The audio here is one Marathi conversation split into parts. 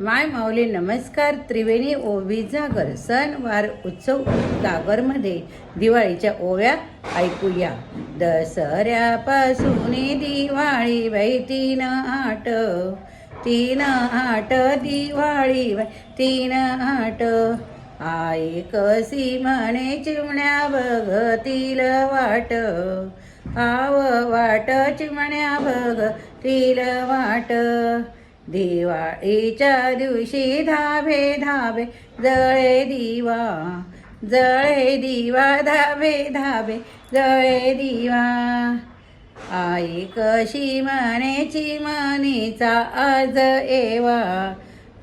माय माऊली नमस्कार. त्रिवेणी ओवी जागर सण वार उत्सव जागरमध्ये दिवाळीच्या ओव्या ऐकूया. दसऱ्यापासून दिवाळी बाई तीन आठ तीन आठ दिवाळी बाई तीन आठ. आई कसी म्हणे चिमण्या बघतील वाट? आव वाट चिमण्या बघतील वाट. दिवाळीच्या दिवशी धाबे धाबे जळे दिवा जळे दिवा धाबे धाबे जळे दिवा. आई कशी मनेची मनीचा आज एवा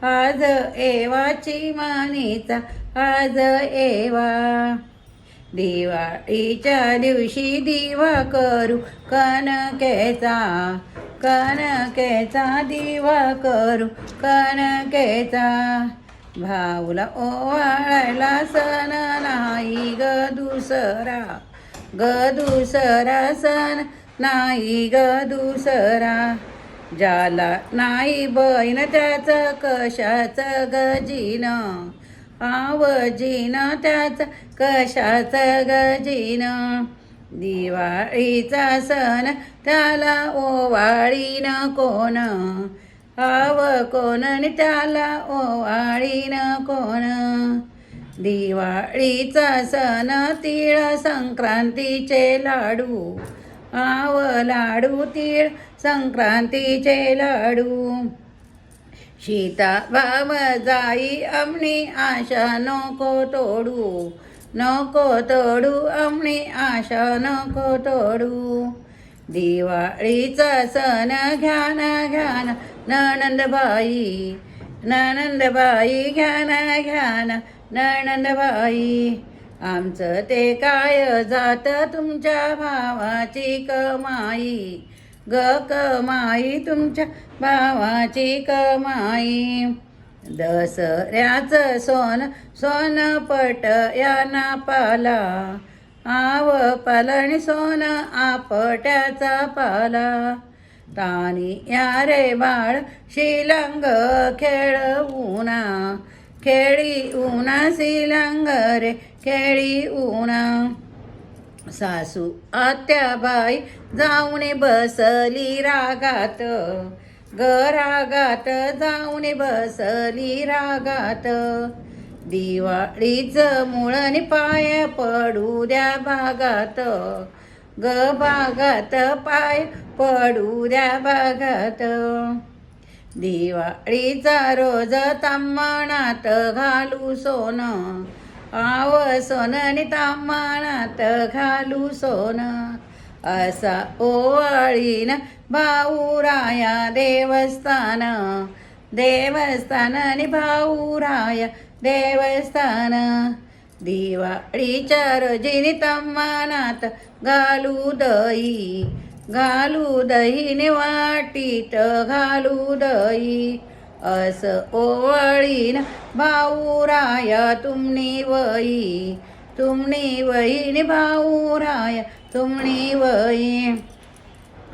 आज एवाची मनीचा आज एवा. दिवाळीच्या दिवशी दिवा करू कनकेचा कनकेचा दिवा करू कनकेचा भाऊला ओवाळायला सण नाही ग दुसरा ग दुसरा सण नाही ग दुसरा. ज्याला नाही बहीण त्याचं कशाचं गजीन? आवजीन त्याचं कशाचं गजीन? दिवाळीचा सण त्याला ओवाळीन कोण? आव कोण आणि त्याला ओवाळीन कोण? दिवाळीचा सण तिळ संक्रांतीचे लाडू. आव लाडू तीळ संक्रांतीचे लाडू. शीता भाव जाई आमणी आशा नको तोडू. नको तोडू आमणी आशा नको तोडू. दिवाळीचा सण घ्यान घ्यान ननंदबाई ननंदबाई घ्यान घ्यान ननंदबाई आमचं ते काय जात तुमच्या भावाची कमाई? ग कमाई तुमच्या भावाची कमाई. दसऱ्याचं सोन सोन पट याना पाला. आव पालणी सोन आपट्याचा पाला. तानी या रे बाळ शिलंग खेळ उना. खेळी उना शिलंग रे खेळी उना. सासू आत्याबाई जाऊन बसली रागात. ग रागात जाऊन बसली रागात. दिवाळीचं मुळण पाय पडू द्या भागात. ग भागात पाय पडू द्या भागात. दिवाळीचा रोज तांबणात घालू सोनं. आव सोनं तांबणात घालू सोनं. असा ओवाळीन भाऊराया देवस्थान. देवस्थान आणि भाऊराया देवस्थान. दिवाळीच्या रोजीनी तम्मानात घालू दही घालू दहीने वाटीत घालू दही. अस ओवाळीन भाऊराया तुमनी वई तुमणी वहीण भाऊ राय तुमणी वही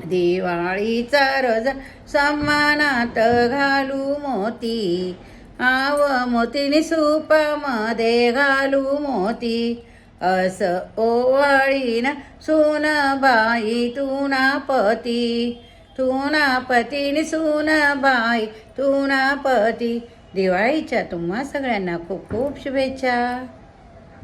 दिवाळीचा रोज सम्मानात घालू मोती आव मोतीने सूपामध्ये घालू मोती. अस ओवाळीन सुनबाई तुनापती बाई तुना तुनापती दिवाळीच्या तुम्हा सगळ्यांना खूप खूप शुभेच्छा.